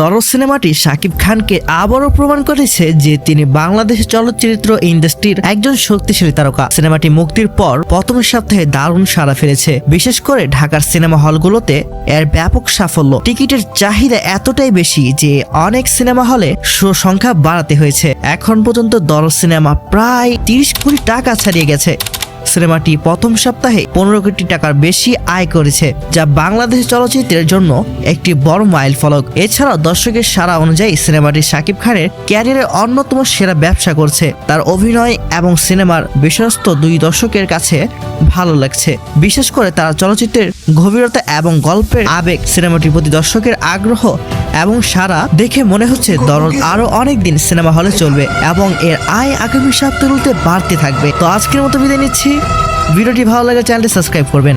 দরজ সিনেমাটি শাকিব খানকে আবারও প্রমাণ করেছে যে তিনি বাংলাদেশ চলচ্চিত্র ইন্ডাস্ট্রির একজন শক্তিশালী তারকা। সিনেমাটি মুক্তির পর প্রথম সপ্তাহে দারুণ সাড়া ফেলেছে। বিশেষ করে ঢাকার সিনেমা হলগুলোতে এর ব্যাপক সাফল্য। টিকিটের চাহিদা এতটাই বেশি যে অনেক সিনেমা হলে শো সংখ্যা বাড়াতে হয়েছে। এখন পর্যন্ত দরজ সিনেমা প্রায় তিরিশ কোটি টাকা ছাড়িয়ে গেছে। সিনেমাটি প্রথম সপ্তাহে পনেরো কোটি টাকার বেশি আয় করেছে, যা বাংলাদেশ চলচ্চিত্রের জন্য একটি বড় মাইল ফলক। এছাড়াও দর্শকের সারা অনুযায়ী সিনেমাটি শাকিব খানের ক্যারিয়ারের অন্যতম সেরা ব্যবসা করছে। তার অভিনয় এবং সিনেমার বিশ্বস্ত দুই দর্শকের কাছে ভালো লাগছে। বিশেষ করে তার চলচ্চিত্রের গভীরতা এবং গল্পের আবেগ সিনেমাটির প্রতি দর্শকের আগ্রহ এবং সারা দেখে মনে হচ্ছে দরদ আরও অনেক দিন সিনেমা হলে চলবে এবং এর আয় আগামী সপ্তাহগুলোতে বাড়তে থাকবে। তো আজকের মতো বিদায় নিচ্ছি। ভিডিওটি ভালো লাগলে চ্যানেলটি সাবস্ক্রাইব করবেন।